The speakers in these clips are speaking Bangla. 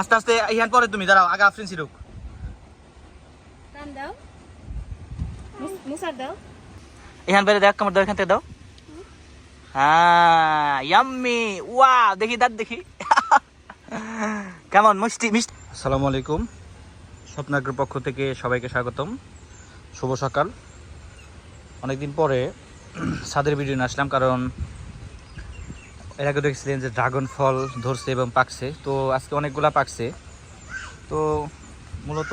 আস্তে আস্তে ইহান পরে তুমি দাঁড়াও আগে আফরিন সিরুক। দাও। মুসার দাও। ইহান বেড়ে দেখ কামড় দাও এখান থেকে দাও। হ্যাঁ ইয়াম্মি ওয়া দেখি দাঁত দেখি। কেমন মিষ্টি মিষ্টি। আসসালামু আলাইকুম। স্বপ্নাগ্র পক্ষ থেকে সবাইকে স্বাগতম। শুভ সকাল। অনেকদিন পরে ছাদের ভিডিও নিয়ে আসলাম কারণ এর আগে দেখছিলেন যে ড্রাগন ফল ধরছে এবং পাকছে। তো আজকে অনেকগুলা পাকছে। তো মূলত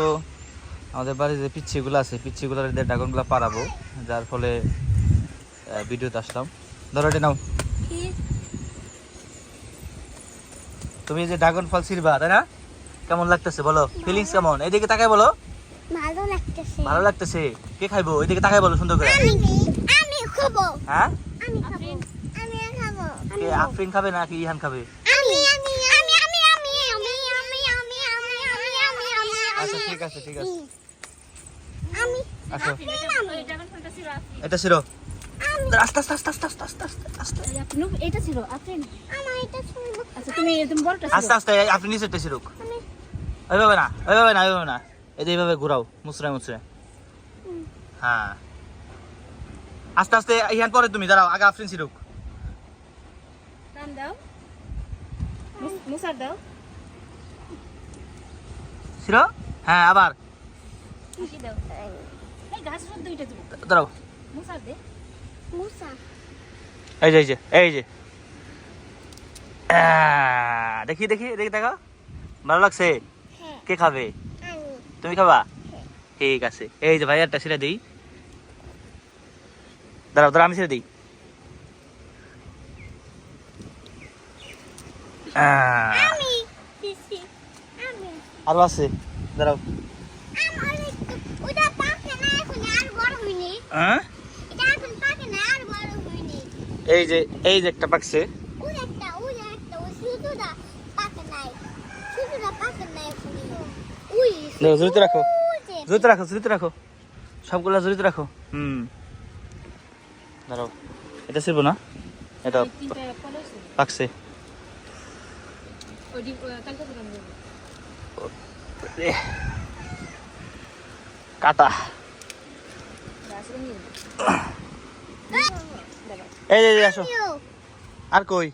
আমাদের বাড়ির যে পিচ্ছিগুলো আছে পিচ্ছিগুলোর এদের ড্রাগনগুলো পারাবো যার ফলে ভিডিওতে আসলাম। ধরো এটা নাও। তুমি যে ড্রাগন ফল ছিড়বা তাই না? কেমন লাগতেছে বলো? ফিলিংস কেমন? এইদিকে তাকাই বলো। ভালো লাগতেছে। ভালো লাগতেছে। কে খাইবো? ওইদিকে তাকাই বলো সুন্দর করে। আমি খাব। হ্যাঁ? আমি খাব। আমি খাব কে আফরিন খাবে না কি ইহান খাবে আমি আমি আমি আমি আমি আমি আমি আমি আমি আমি আমি আমি আচ্ছা ঠিক আছে ঠিক আছে আসো ছিল এটা ছিল আস্তে আস্তে আস্তে আস্তে আস্তে আস্তে আস্তে এটা ছিল আমার এটা শুনব আচ্ছা তুমি ছিল আস্তে আস্তে নিচেরটা ছিলুক ওইভাবে না ওইভাবে না ওইভাবে না এটা এইভাবে ঘুরাও মুচড়ে মুচড়ে হ্যাঁ আস্তে আস্তে ইহান পরে তুমি দাঁড়াও আগে আফরিন ছিলুক টান দাও। মুস- মুসার দাও। ছিল হ্যাঁ আবার। কি দাও? এই গাছ সব দুইটা দিব। দাঁড়াও। মুসার দে। মুসা। এই যে এই যে এই যে। দেখি দেখি দেখি দেখো। ভালো লাগছে? হ্যাঁ। কে খাবে? তুমি খাবা? ঠিক আছে। এই যে ভাই একটা ছেড়ে দিই। দাঁড়াও দাঁড়াও আমি ছেড়ে দিই। আরও আছে দাঁড়াও। এই যে এই যে একটা পাকছে। জুড়িতে রাখো। জড়িতে রাখো জুড়িতে রাখো। সবগুলা জুড়িতে রাখো। হুম। দাঁড়াও। এটা ছিল না। এটা পাকছে। কাটা। এই যে আসো। আর কই?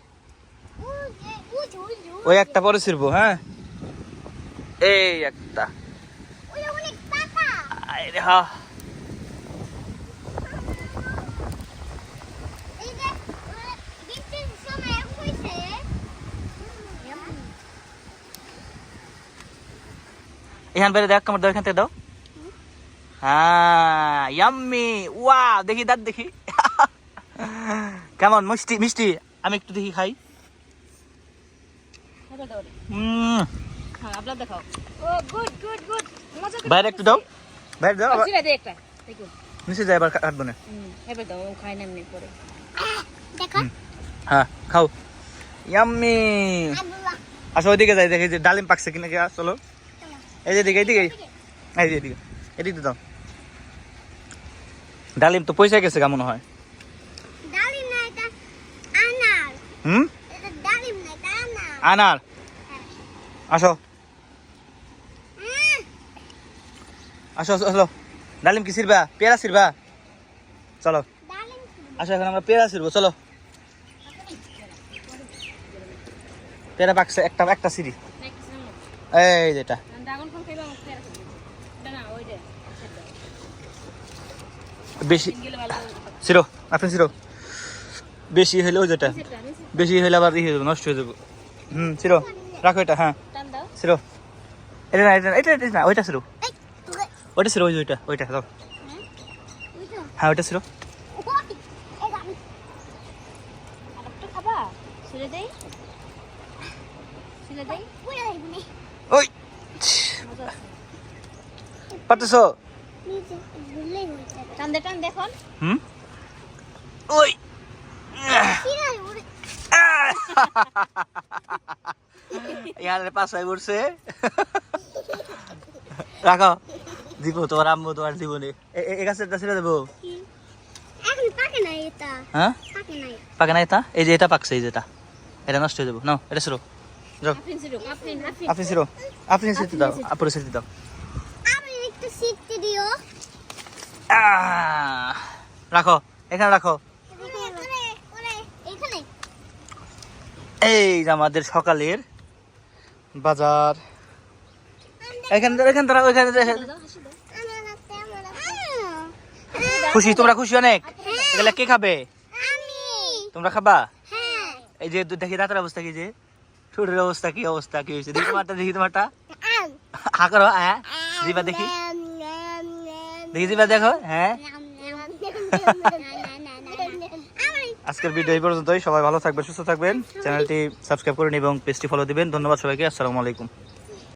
ওই একটা পরে ছিড়ব হ্যাঁ? এই একটা। হ্যাঁ এখান বাইরে দেখ আমার দাও থেকে দাও। হ্যাঁ ইয়াম্মি ওয়া দেখি দাঁত দেখি। কেমন মিষ্টি মিষ্টি? আমি একটু দেখি খাই। বাইরে একটু দাও। বাইরে দাও মিশে যাই এবার কাটবো না হ্যাঁ খাও। ইয়াম্মি। আচ্ছা ওইদিকে যাই দেখি যে ডালিম পাকছে কিনা চলো। এই যে এদিকে এইদিকে এই যে এদিকে। এদিকে দাও। ডালিম তো পয়সা গেছে কেমন হয়। হুম? আনার। আসো। আসো আসো আসো। ডালিম কি ছিড়বা? পেয়ারা ছিড়বা? চলো। আসো এখন আমরা পেয়ারা ছিড়বো চলো। পেয়ারা পাকছে একটা একটা সিঁড়ি এই যেটা বেশি সিরো আপনি সিরো বেশি হইলে ওই যেটা। বেশি হইলে আবার হয়ে যাবে নষ্ট হয়ে যাবে। হুম সিরো রাখো এটা হ্যাঁ। সিরো এটা না এটা এটা এটা না ওইটা সিরো ওইটা সিরো ওই ওইটা ওইটা দাও। হ্যাঁ ওইটা। হ্যাঁ, সিরো ওই। পারতেছো? হুম? ওই। ইয়ারে পাশায় পড়ছে। দিব তোমার আম্মু তোমার দিব নে এ গাছের ছেড়ে দেবো। হ্যাঁ? পাকে নাই। এটা? এই যে এটা পাকছে এই যেটা এটা। নষ্ট হয়ে যাব। নাও এটা সরো যাও. আপনি ছিল আপনি সিটি দাও আপুরে সিটি দাও। একটু শিখতে দিও। রাখো এখানে রাখো। এই যে আমাদের সকালের বাজার। এখানে এখানে দাঁড়াও এখানে খুশি তোমরা খুশি অনেক? এগুলা কে খাবে? তোমরা খাবা? হ্যাঁ। এই যে দেখি দাঁতের অবস্থা কি যে? ঠোঁটের অবস্থা কি অবস্থা কি হয়েছে দেখি তোমারটা দেখি তোমারটা হা করো হ্যাঁ জিবা দেখি দেখি দিবা দেখো হ্যাঁ আজকের ভিডিও এই পর্যন্তই সবাই ভালো থাকবেন সুস্থ থাকবেন চ্যানেলটি সাবস্ক্রাইব করুন এবং পেজটি ফলো দিবেন ধন্যবাদ সবাইকে আসসালামু আলাইকুম